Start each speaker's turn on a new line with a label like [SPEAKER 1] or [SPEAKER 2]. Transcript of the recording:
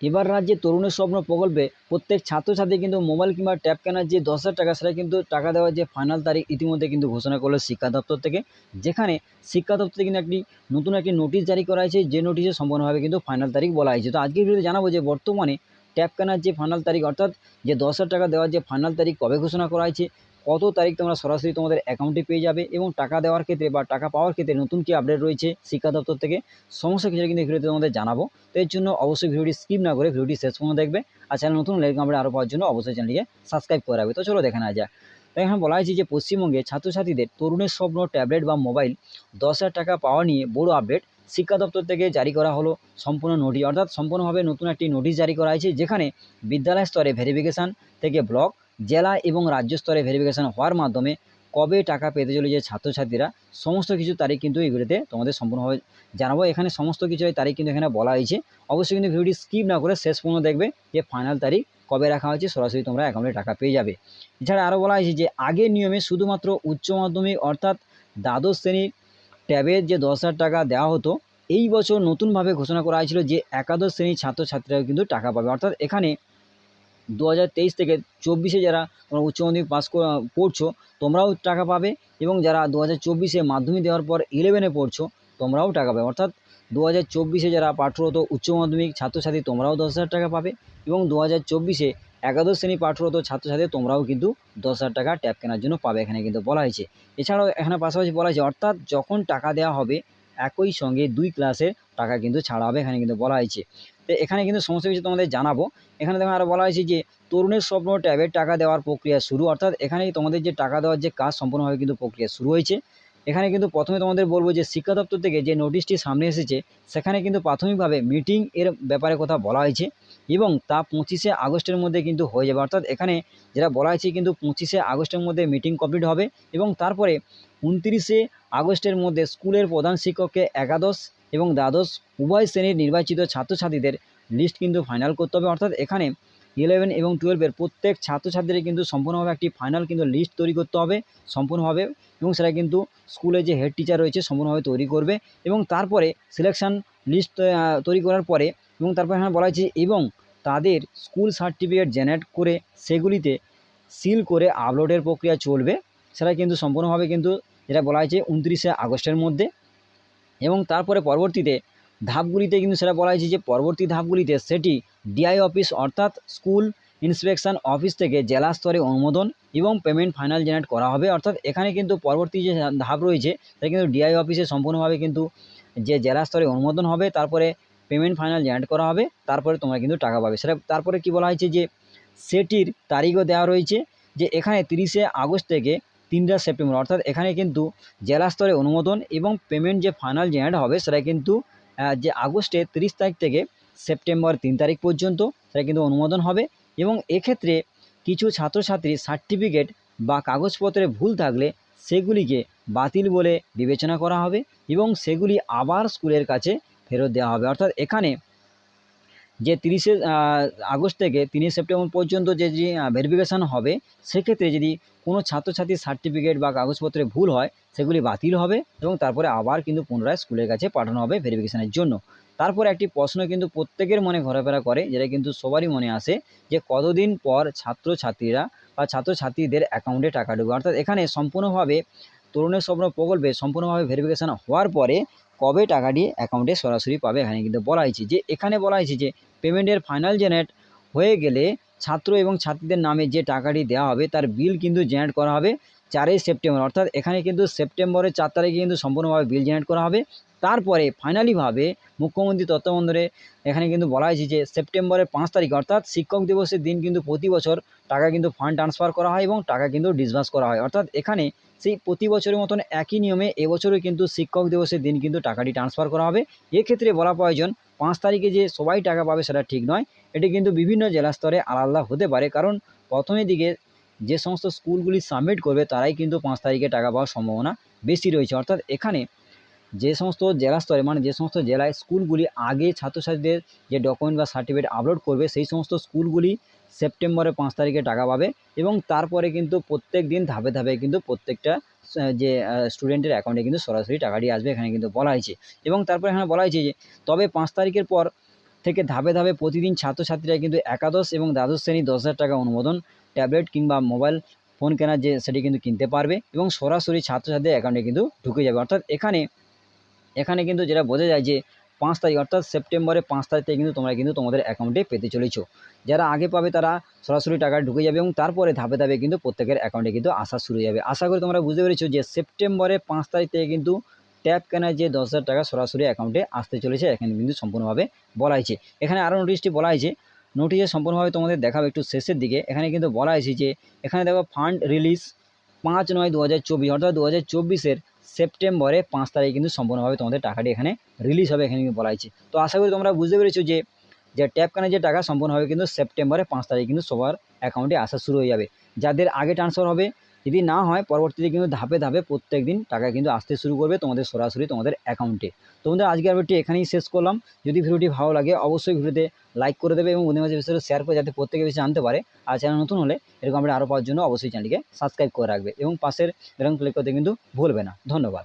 [SPEAKER 1] এবার রাজ্যে তরুণের স্বপ্ন প্রকল্পে প্রত্যেক ছাত্রছাত্রী কিন্তু মোবাইল কিংবা ট্যাব কেনার যে দশ হাজার টাকা, সেটা কিন্তু টাকা দেওয়ার যে ফাইনাল তারিখ ইতিমধ্যে কিন্তু ঘোষণা করল শিক্ষা দপ্তর থেকে। যেখানে শিক্ষা দপ্তর থেকে কিন্তু একটি নতুন একটি নোটিশ জারি করা হয়েছে, যে নোটিশে সম্পূর্ণভাবে কিন্তু ফাইনাল তারিখ বলা হয়েছে। তো আজকের ভিডিওতে জানাব যে বর্তমানে ট্যাব কেনার যে ফাইনাল তারিখ, অর্থাৎ যে দশ হাজার টাকা দেওয়ার যে ফাইনাল তারিখ কবে ঘোষণা করা হয়েছে কত তারিখ তোমরা সরাসরি তোমাদের অ্যাকাউন্টে পেয়ে যাবে এবং টাকা দেওয়ার ক্ষেত্রে বা টাকা পাওয়ার ক্ষেত্রে নতুন কি আপডেট রয়েছে শিক্ষা দপ্তর থেকে, সমস্ত কিছু কিন্তু ভিডিওতে তোমাদের জানাব। তো এর জন্য অবশ্যই ভিডিওটি স্কিপ না করে ভিডিওটি শেষ পর্যন্ত দেখবে আর চ্যানেল নতুন লেগে আপডেট আরও পাওয়ার জন্য অবশ্যই চ্যানেলটিকে সাবস্ক্রাইব করে রাখবে। তো চলো দেখে না যায় তো এখানে বলা হয়েছে যে পশ্চিমবঙ্গে ছাত্রছাত্রীদের তরুণের স্বপ্ন, ট্যাবলেট বা মোবাইল দশ হাজার টাকা পাওয়া নিয়ে বড় আপডেট শিক্ষা দপ্তর থেকে জারি করা হলো। সম্পূর্ণ নোটিশ অর্থাৎ সম্পূর্ণভাবে নতুন একটি নোটিশ জারি করা হয়েছে, যেখানে বিদ্যালয় স্তরে ভেরিফিকেশান থেকে ব্লক জেলা এবং রাজ্য স্তরে ভেরিফিকেশান হওয়ার মাধ্যমে কবে টাকা পেতে চলেছে ছাত্রছাত্রীরা, সমস্ত কিছু তারিখ কিন্তু এইগুলিতে তোমাদের সম্পূর্ণভাবে জানাব। এখানে সমস্ত কিছু তারিখ কিন্তু এখানে বলা হয়েছে। অবশ্যই কিন্তু ভিডিওটি স্কিপ না করে শেষ পর্যন্ত দেখবে যে ফাইনাল তারিখ কবে রাখা হয়েছে, সরাসরি তোমরা অ্যাকাউন্টে টাকা পেয়ে যাবে। এছাড়া আরও বলা হয়েছে যে আগের নিয়মে শুধুমাত্র উচ্চ মাধ্যমিক অর্থাৎ দ্বাদশ শ্রেণির ট্যাবের যে দশ হাজার টাকা দেওয়া হতো, এই বছর নতুনভাবে ঘোষণা করা হয়েছিল যে একাদশ শ্রেণির ছাত্রছাত্রীরাও কিন্তু টাকা পাবে। অর্থাৎ এখানে দু হাজার তেইশ থেকে চব্বিশে যারা তোমরা উচ্চ মাধ্যমিক পাস পড়ছো, তোমরাও টাকা পাবে এবং যারা দু হাজার চব্বিশে মাধ্যমিক দেওয়ার পর ইলেভেনে পড়ছো, তোমরাও টাকা পাবে। অর্থাৎ দু হাজার চব্বিশে যারা পাঠরত উচ্চ মাধ্যমিক ছাত্রছাত্রী, তোমরাও দশ হাজার টাকা পাবে এবং দু হাজার চব্বিশে একাদশ শ্রেণি পাঠরত ছাত্রছাত্রী, তোমরাও কিন্তু দশ হাজার টাকা ট্যাব কেনার জন্য পাবে, এখানে কিন্তু বলা হয়েছে। এছাড়াও এখানে পাশাপাশি বলা হয়েছে, অর্থাৎ যখন টাকা দেওয়া হবে, একই সঙ্গে দুই ক্লাসের টাকা কিন্তু ছাড়া হবে, এখানে কিন্তু বলা হয়েছে। তো এখানে কিন্তু সমস্ত কিছু তোমাদের জানাব। এখানে দেখো আরও বলা হয়েছে যে, তরুণের স্বপ্ন ট্যাবের টাকা দেওয়ার প্রক্রিয়া শুরু, অর্থাৎ এখানেই তোমাদের যে টাকা দেওয়ার যে কাজ সম্পূর্ণভাবে কিন্তু প্রক্রিয়া শুরু হয়েছে। এখানে কিন্তু প্রথমে তোমাদের বলব যে, শিক্ষা দপ্তর থেকে যে নোটিশটি সামনে এসেছে, সেখানে কিন্তু প্রাথমিকভাবে মিটিং এর ব্যাপারে কথা বলা হয়েছে এবং তা পঁচিশে আগস্টের মধ্যে কিন্তু হয়ে যাবে। অর্থাৎ এখানে যেটা বলা হয়েছে কিন্তু পঁচিশে আগস্টের মধ্যে মিটিং কমপ্লিট হবে এবং তারপরে উনত্রিশে আগস্টের মধ্যে স্কুলের প্রধান শিক্ষককে একাদশ এবং দ্বাদশ উভয় শ্রেণির নির্বাচিত ছাত্রছাত্রীদের লিস্ট কিন্তু ফাইনাল করতে হবে। অর্থাৎ এখানে ইলেভেন এবং টুয়েলভের প্রত্যেক ছাত্রছাত্রীদের কিন্তু সম্পূর্ণভাবে একটি ফাইনাল কিন্তু লিস্ট তৈরি করতে হবে, সম্পূর্ণভাবে এবং সেটা কিন্তু স্কুলে যে হেড টিচার রয়েছে সম্পূর্ণভাবে তৈরি করবে এবং তারপরে সিলেকশান লিস্ট তৈরি করার পরে এবং তারপরে এখানে বলা হয়েছে এবং তাদের স্কুল সার্টিফিকেট জেনারেট করে সেগুলিতে সিল করে আপলোডের প্রক্রিয়া চলবে। সেটা কিন্তু সম্পূর্ণভাবে কিন্তু যেটা বলা হয়েছে উনত্রিশে আগস্টের মধ্যে। এবং তারপরে পরবর্তীতে ধাপগুলিতে কিন্তু সেটা বলা হয়েছে যে পরবর্তী ধাপগুলিতে সেটি ডিআই অফিস অর্থাৎ স্কুল ইন্সপেকশন অফিস থেকে জেলা স্তরে অনুমোদন এবং পেমেন্ট ফাইনাল জেনারেট করা হবে। অর্থাৎ এখানে কিন্তু পরবর্তী যে ধাপ রয়েছে, সেটা কিন্তু ডিআই অফিসে সম্পূর্ণভাবে কিন্তু যে জেলা স্তরে অনুমোদন হবে, তারপরে পেমেন্ট ফাইনাল জেনারেট করা হবে, তারপরে তোমরা কিন্তু টাকা পাবে। সেটা তারপরে কি বলা হয়েছে যে সেটির তারিখও দেওয়া রয়েছে যে এখানে তিরিশে আগস্ট থেকে তিনটা সেপ্টেম্বর, অর্থাৎ এখানে কিন্তু জেলা স্তরে অনুমোদন এবং পেমেন্ট যে ফাইনাল জেনারেট হবে সেটা কিন্তু যে আগস্টের তিরিশ তারিখ থেকে সেপ্টেম্বর তিন তারিখ পর্যন্ত সেটা কিন্তু অনুমোদন হবে এবং এক্ষেত্রে কিছু ছাত্রছাত্রী সার্টিফিকেট বা কাগজপত্রে ভুল থাকলে সেগুলিকে বাতিল বলে বিবেচনা করা হবে এবং সেগুলি আবার স্কুলের কাছে ফেরত দেওয়া হবে। অর্থাৎ এখানে যে তিরিশে আগস্ট থেকে তিরিশে সেপ্টেম্বর পর্যন্ত যে যে ভেরিফিকেশান হবে, সেক্ষেত্রে যদি কোনো ছাত্রছাত্রীর সার্টিফিকেট বা কাগজপত্রে ভুল হয়, সেগুলি বাতিল হবে এবং তারপরে আবার কিন্তু পুনরায় স্কুলের কাছে পাঠানো হবে ভেরিফিকেশানের জন্য। তারপরে একটি প্রশ্ন কিন্তু প্রত্যেকের মনে ঘোরাফেরা করে, যেটা কিন্তু সবারই মনে আসে যে কতদিন পর ছাত্রছাত্রীরা বা ছাত্রছাত্রীদের অ্যাকাউন্টে টাকা ঢুকবে। অর্থাৎ এখানে সম্পূর্ণভাবে তরুণের স্বপ্ন প্রকল্পে সম্পূর্ণভাবে ভেরিফিকেশান হওয়ার পরে কবে টাকাটি অ্যাকাউন্টে সরাসরি পাবে এখানে কিন্তু বলা হয়েছে। যে এখানে বলা হয়েছে যে পেমেন্টের ফাইনাল জেনারেট হয়ে গেলে ছাত্র এবং ছাত্রীদের নামে যে টাকাটি দেওয়া হবে তার বিল কিন্তু জেনারেট করা হবে চারই সেপ্টেম্বর। অর্থাৎ এখানে কিন্তু সেপ্টেম্বরের চার তারিখে কিন্তু সম্পূর্ণভাবে বিল জেনারেট করা হবে। তারপরে ফাইনালিভাবে মুখ্যমন্ত্রী তত্ত্বাবধানে এখানে কিন্তু বলা হয়েছে যে সেপ্টেম্বরের পাঁচ তারিখ, অর্থাৎ শিক্ষক দিবসের দিন কিন্তু প্রতি বছর টাকা কিন্তু ফান্ড ট্রান্সফার করা হয় এবং টাকা কিন্তু ডিসবার্স করা হয়। অর্থাৎ এখানে সেই প্রতি বছরের মতন একই নিয়মে এবছরও কিন্তু শিক্ষক দিবসের দিন কিন্তু টাকাটি ট্রান্সফার করা হবে। এক্ষেত্রে বলা প্রয়োজন, পাঁচ তারিখে যে সবাই টাকা পাবে সেটা ঠিক নয়। এটি কিন্তু বিভিন্ন জেলা স্তরে আলাদা হতে পারে, কারণ প্রথমের দিকে যে সমস্ত স্কুলগুলি সাবমিট করবে তারাই কিন্তু পাঁচ তারিখে টাকা পাওয়ার সম্ভাবনা বেশি রয়েছে। অর্থাৎ এখানে যে সমস্ত জেলা স্তরে মানে যে সমস্ত জেলায় স্কুলগুলি আগে ছাত্রছাত্রীদের যে ডকুমেন্ট বা সার্টিফিকেট আপলোড করবে, সেই সমস্ত স্কুলগুলি সেপ্টেম্বরের পাঁচ তারিখে টাকা পাবে এবং তারপরে কিন্তু প্রত্যেক দিন ধাপে ধাপে কিন্তু প্রত্যেকটা যে স্টুডেন্টের অ্যাকাউন্টে কিন্তু সরাসরি টাকাটি আসবে, এখানে কিন্তু বলা হয়েছে। এবং তারপরে এখানে বলা হয়েছে যে, তবে পাঁচ তারিখের পর থেকে ধাপে ধাপে প্রতিদিন ছাত্রছাত্রীরা কিন্তু একাদশ এবং দ্বাদশ শ্রেণি দশ হাজার টাকা অনুমোদন, ট্যাবলেট কিংবা মোবাইল ফোন কেনার যে, সেটি কিন্তু কিনতে পারবে এবং সরাসরি ছাত্রছাত্রীদের অ্যাকাউন্টে কিন্তু ঢুকে যাবে। অর্থাৎ এখানে এখানে কিন্তু যেটা বোঝা যায় যে পাঁচ তারিখ, অর্থাৎ সেপ্টেম্বরের পাঁচ তারিখ থেকে কিন্তু তোমরা কিন্তু তোমাদের অ্যাকাউন্টে পেতে চলেছো। যারা আগে পাবে তারা সরাসরি টাকা ঢুকে যাবে এবং তারপরে ধাপে ধাপে কিন্তু প্রত্যেকের অ্যাকাউন্টে কিন্তু আসা শুরু হয়ে যাবে। আশা করি তোমরা বুঝতে পেরেছ যে সেপ্টেম্বরের পাঁচ তারিখ থেকে কিন্তু ট্যাব কেনার যে দশ হাজার টাকা সরাসরি অ্যাকাউন্টে আসতে চলেছে, এখানে কিন্তু সম্পূর্ণভাবে বলা হয়েছে। এখানে আরও নোটিশটি বলা হয়েছে। নোটিশে সম্পূর্ণভাবে তোমাদের দেখাবে একটু শেষের দিকে। এখানে কিন্তু বলা হয়েছে যে, এখানে দেখো ফান্ড রিলিজ পাঁচ নয় দু হাজার চব্বিশ, অর্থাৎ দু হাজার চব্বিশের সেপ্টেম্বরে পাঁচ তারিখে কিন্তু সম্পূর্ণভাবে তোমাদের টাকাটি এখানে রিলিজ হবে এখানে কিন্তু বলা হয়েছে। তো আশা করি তোমরা বুঝতে পেরেছ যে যে ট্যাপ কানে যে টাকা সম্পূর্ণভাবে কিন্তু সেপ্টেম্বরে পাঁচ তারিখ কিন্তু সবার অ্যাকাউন্টে আসা শুরু হয়ে যাবে। যাদের আগে ট্রান্সফার হবে যদি না হয়, পরবর্তীতে কিন্তু ধাপে ধাপে প্রত্যেক দিন টাকা কিন্তু আসতে শুরু করবে তোমাদের সরাসরি তোমাদের অ্যাকাউন্টে তোমাদের আজকের ভিডিওটি এখানেই শেষ করলাম। যদি ভিডিওটি ভালো লাগে, অবশ্যই ভিডিওতে লাইক করে দেবে এবং বন্ধু মাঝে বিষয়ে শেয়ার করে যাতে প্রত্যেকে বেশি জানতে পারে। আর চ্যানেল নতুন হলে এরকম আপনি আরও পাওয়ার জন্য অবশ্যই চ্যানেলকে সাবস্ক্রাইব করে রাখবে এবং পাশের এরকম ক্লিক করতে কিন্তু ভুলবে না। ধন্যবাদ।